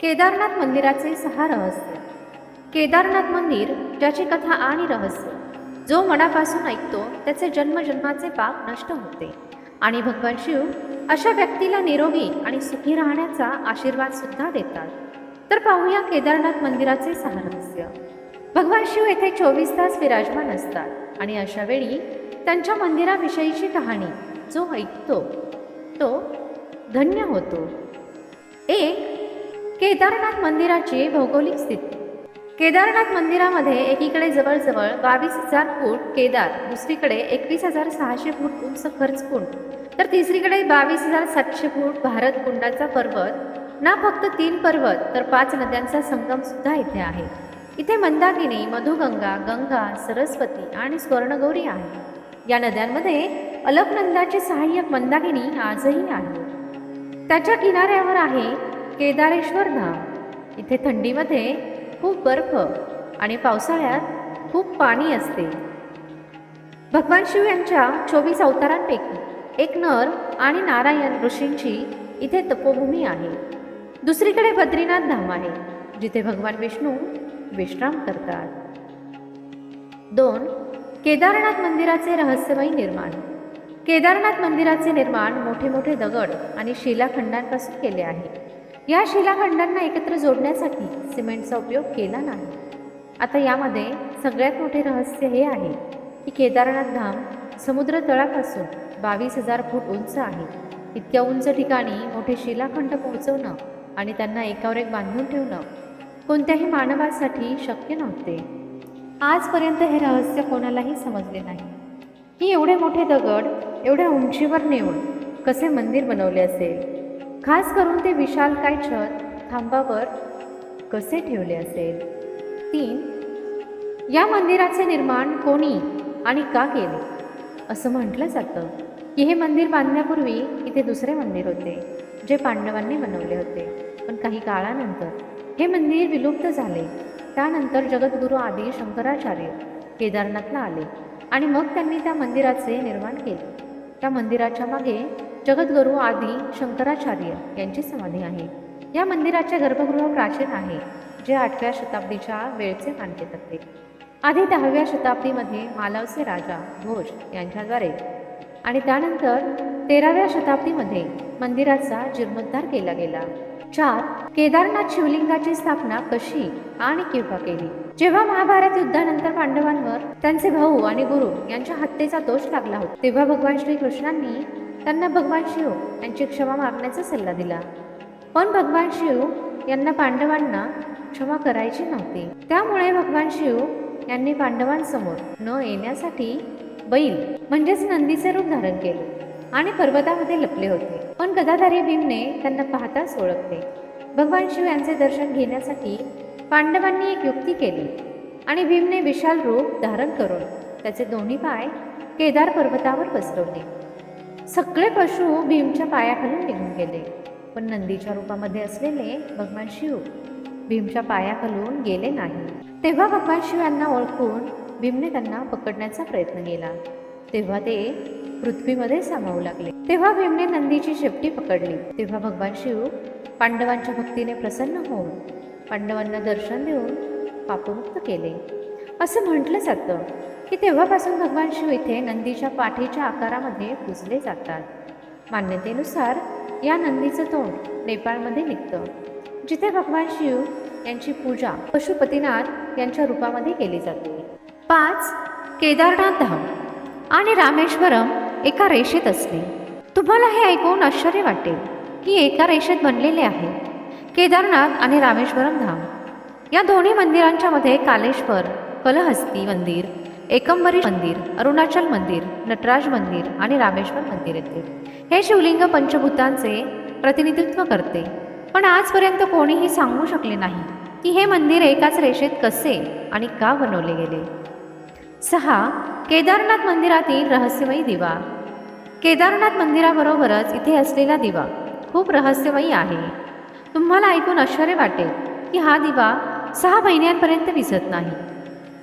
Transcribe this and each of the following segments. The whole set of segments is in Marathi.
केदारनाथ मंदिराचे सहा रहस्य. केदारनाथ मंदिर ज्याची कथा आणि रहस्य. जो मनापासून ऐकतो त्याचे जन्मजन्माचे पाप नष्ट होते. आणि भगवान शिव अशा व्यक्तीला निरोगी आणि सुखी राहण्याचा आशीर्वाद सुद्धा देतात. तर पाहूया केदारनाथ मंदिराचे सहा रहस्य. भगवान शिव येथे चोवीस तास विराजमान असतात आणि अशा वेळी त्यांच्या मंदिराविषयीची कहाणी जो ऐकतो तो धन्य होतो. एक केदारनाथ मंदिराची भौगोलिक स्थिती. केदारनाथ मंदिरामध्ये एकीकडे जवळजवळ बावीस हजार फूट केदार दुसरीकडे एकवीस हजार सहाशे फूट उंच खर्च कुंड. तर तिसरीकडे बावीस हजार सातशे फूट भारत कुंडाचा पर्वत ना फक्त तीन पर्वत तर पाच नद्यांचा संगम सुद्धा इथे आहे. इथे मंदाकिनी मधुगंगा गंगा सरस्वती आणि स्वर्णगौरी आहे. या नद्यांमध्ये अलकनंदाचे सहाय्यक मंदाकिनी आजही आहे त्याच्या किनाऱ्यावर आहे केदारेश्वर धाम. इथे थंडीमध्ये खूप बर्फ आणि पावसाळ्यात खूप पाणी असते. भगवान शिव यांच्या चोवीस अवतारांपैकी एक नर आणि नारायण ऋषींची इथे तपोभूमी आहे. दुसरीकडे बद्रीनाथ धाम आहे जिथे भगवान विष्णू विश्राम करतात. दोन केदारनाथ मंदिराचे रहस्यमयी निर्माण. केदारनाथ मंदिराचे निर्माण मोठे मोठे दगड आणि शिलाखंडांपासून केले आहे. या शिलाखंडांना एकत्र जोडण्यासाठी सिमेंटचा उपयोग केला नाही. आता यामध्ये सगळ्यात मोठे रहस्य हे आहे की केदारनाथ धाम समुद्र तळापासून बावीस हजार फूट उंच आहे. इतक्या उंच ठिकाणी मोठे शिलाखंड पोहोचवणं आणि त्यांना एकावर एक बांधून ठेवणं कोणत्याही मानवासाठी शक्य नव्हते. आजपर्यंत हे रहस्य कोणालाही समजले नाही. ही एवढे मोठे दगड एवढ्या उंचीवर नेऊन कसे मंदिर बनवले असेल? खास करून ते विशालकाय छत खांबावर कसे ठेवले असेल? तीन या मंदिराचे निर्माण कोणी आणि का केले? असं म्हटलं जातं की हे मंदिर बांधण्यापूर्वी इथे दुसरे मंदिर होते जे पांडवांनी बनवले होते. पण काही काळानंतर हे मंदिर विलुप्त झाले. त्यानंतर जगद्गुरू आदी शंकराचार्य केदारनाथला आले आणि मग त्यांनी त्या मंदिराचे निर्माण केले. त्या मंदिराच्या मागे जगद्गुरू आदी शंकराचार्य यांची समाधी आहे. या मंदिराचे गर्भगृह प्राचीन आहे जे आठव्या शताब्दीच्या वेळचे मानले जाते आधी दहाव्या शताब्दीमध्ये मालवचे राजा भोज यांच्याद्वारे आणि त्यानंतर तेराव्या शताब्दीमध्ये मंदिराचा जीर्णोद्धार केला गेला. चार केदारनाथ शिवलिंगाची स्थापना कशी आणि केव्हा केली? जेव्हा महाभारत युद्धानंतर पांडवांवर त्यांचे भाऊ आणि गुरु यांच्या हत्येचा दोष लागला होता तेव्हा भगवान श्रीकृष्णांनी त्यांना भगवान शिव यांची क्षमा मागण्याचा सल्ला दिला. पण भगवान शिव यांना पांडवांना क्षमा करायची नव्हती. त्यामुळे भगवान शिव यांनी पांडवांसमोर न येण्यासाठी बैल म्हणजेच नंदीचे रूप धारण केले आणि पर्वतामध्ये लपले होते. पण गदाधारी भीमने त्यांना पाहताच ओळखले. भगवान शिव यांचे दर्शन घेण्यासाठी पांडवांनी एक युक्ती केली आणि भीमने विशाल रूप धारण करून त्याचे दोन्ही पाय केदार पर्वतावर पसरवले. सगळे पशु भीमच्या पायाखालून निघून गेले. पण नंदीच्या रूपामध्ये असलेले भगवान शिव भीमच्या पायाखालून गेले नाही. तेव्हा भगवान शिव यांना ओळखून भीमने त्यांना पकडण्याचा प्रयत्न केला. तेव्हा ते पृथ्वीमध्ये सामावू लागले. तेव्हा भीमने नंदीची शेपटी पकडली. तेव्हा भगवान शिव पांडवांच्या भक्तीने प्रसन्न होऊन पांडवांना दर्शन देऊन पापमुक्त केले. असं म्हटलं जातं. की तेव्हापासून भगवान शिव इथे नंदीच्या पाठीच्या आकारामध्ये पुजले जातात. मान्यतेनुसार या नंदीचं तोंड नेपाळमध्ये निघतं जिथे भगवान शिव यांची पूजा पशुपतीनाथ यांच्या रूपामध्ये केली जाते. पाच केदारनाथ धाम आणि रामेश्वरम एका रेषेत असते. तुम्हाला हे ऐकून आश्चर्य वाटेल की एका रेषेत बनलेले आहे केदारनाथ आणि रामेश्वरम धाम. या दोन्ही मंदिरांच्या मध्ये कालेश्वर कलहस्ती मंदिर एकंबरी मंदिर अरुणाचल मंदिर नटराज मंदिर आणि रामेश्वर मंदिर येते. हे शिवलिंग पंचभूतांचे प्रतिनिधित्व करते. पण आजपर्यंत कोणीही सांगू शकले नाही की हे मंदिर एकाच रेषेत कसे आणि का बनवले गेले. सहा केदारनाथ मंदिरातील रहस्यमयी दिवा. केदारनाथ मंदिराबरोबरच इथे असलेला दिवा खूप रहस्यमयी आहे. तुम्हाला ऐकून आश्चर्य वाटेल की हा दिवा सहा महिन्यांपर्यंत विझत नाही.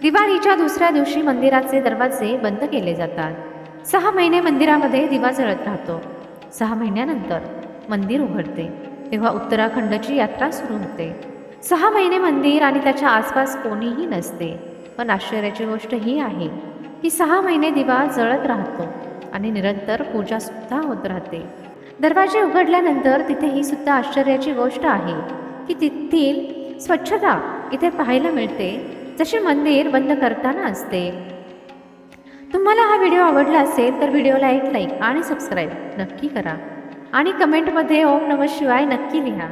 दिवाळीच्या दुसऱ्या दिवशी मंदिराचे दरवाजे बंद केले जातात. सहा महिने मंदिरामध्ये दिवा जळत राहतो. सहा महिन्यानंतर मंदिर उघडते. तेव्हा उत्तराखंडची यात्रा सुरू होते. सहा महिने मंदिर आणि त्याच्या आसपास कोणीही नसते. पण आश्चर्याची गोष्ट ही आहे की सहा महिने दिवा जळत राहतो आणि निरंतर पूजा सुद्धा होत राहते. दरवाजे उघडल्यानंतर तिथे ही सुद्धा आश्चर्याची गोष्ट आहे की तेथील स्वच्छता इथे पाहायला मिळते जसे मंदिर बंद करताना असते. तुम्हाला हा व्हिडिओ आवडला असेल तर व्हिडिओला एक लाईक आणि सबस्क्राईब नक्की करा. आणि कमेंटमध्ये ओम नमः शिवाय नक्की लिहा.